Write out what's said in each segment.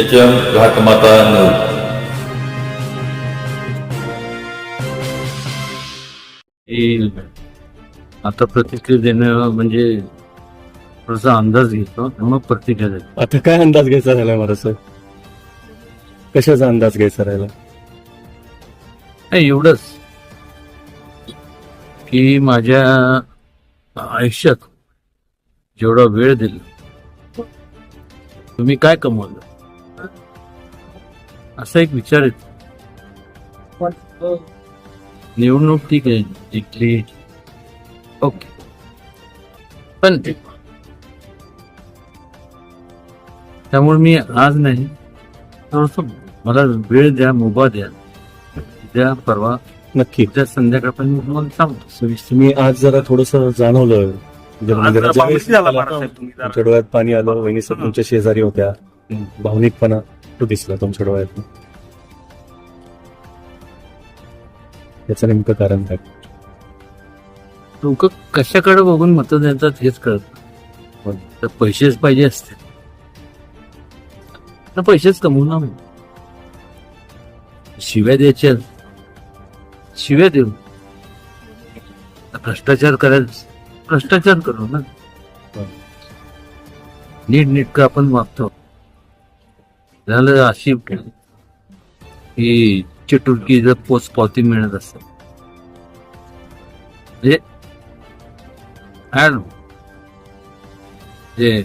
H M Ghatmata news आता प्रतिक्रिया देणं म्हणजे थोडासा अंदाज घेतो आणि मग प्रतिक्रिया देतो. आता काय अंदाज घ्यायचा राहिला मला सर कशाचा अंदाज घ्यायचा राहिला? नाही एवढंच की माझ्या आयुष्यात जेवढा वेळ दिला तुम्ही काय कमवलं? असा एक विचार येतो. निवडणूक ठीक आहे जिंकली. ओके. पण त्यामुळे मी आज नाही थोडस मला वेळ द्या मुभा द्या. उद्या परवा नक्की. उद्या संध्याकाळपर्यंत मी तुम्हाला सांगतो. सविस्तर मी आज जरा थोडस जाणवलं. म्हणजे. तुमच्या डोळ्यात पाणी आलं वहिनी सर तुमच्या शेजारी होत्या. भावनिकपणा. तो दिसला तुमच्या डोळ्यात याचं नेमकं कारण काय? लोक कशाकडे बघून मत देतात हेच कळत. तर पैसेच पाहिजे असते पैसेच कमवू ना. शिव्या द्यायच्या. शिव्या देऊ. भ्रष्टाचार करायचं. भ्रष्टाचार करू ना. नीट नीटकं आपण वागतो. झालं अशी ही चिटुरकी जर पोच पावती मिळत असत म्हणजे. जे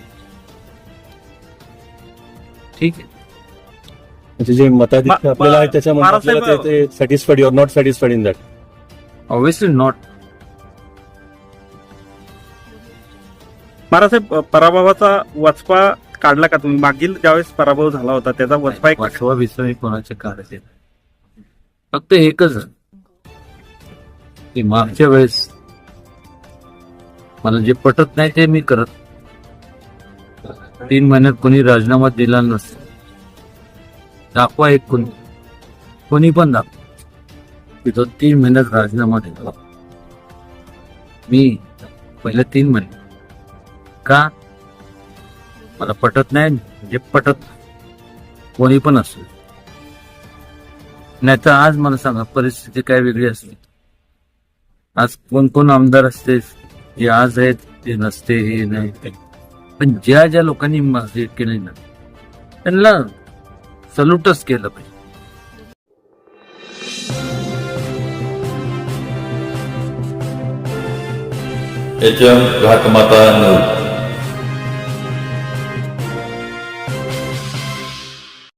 ठीक आहे. म्हणजे जे मताधिक्य मा- आपल्याला आहे त्याच्यामध्ये आपल्याला ते satisfied you're not satisfied in that obviously not महाराजसाहेब पराभवाचा वचपा काढला का तुम्ही? मागील ज्यावेळेस पराभव झाला होता त्याचा वचपा एक वाचवा बिचवा कोणाचे कार्य नाही. फक्त एकच. की मागच्या वेळेस मला जे पटत नाही ते मी करत. तीन महिन्यात कोणी राजीनामा दिला नसतो. दाखवा एक कोणी. कोणी पण दाखवा. की तो तीन महिन्यात राजीनामा दिला. मी पहिले तीन महिने का मला पटत नाही म्हणजे पटत कोणी पण असो नाही तर आज मला सांगा परिस्थिती काय वेगळी असते आज कोण कोण आमदार असते जे आज आहेत ते नसते हे नाही. पण ज्या ज्या लोकांनी मस्जिद हे केले ना त्यांना सल्यूटच केलं पाहिजे. H M Ghatmata news.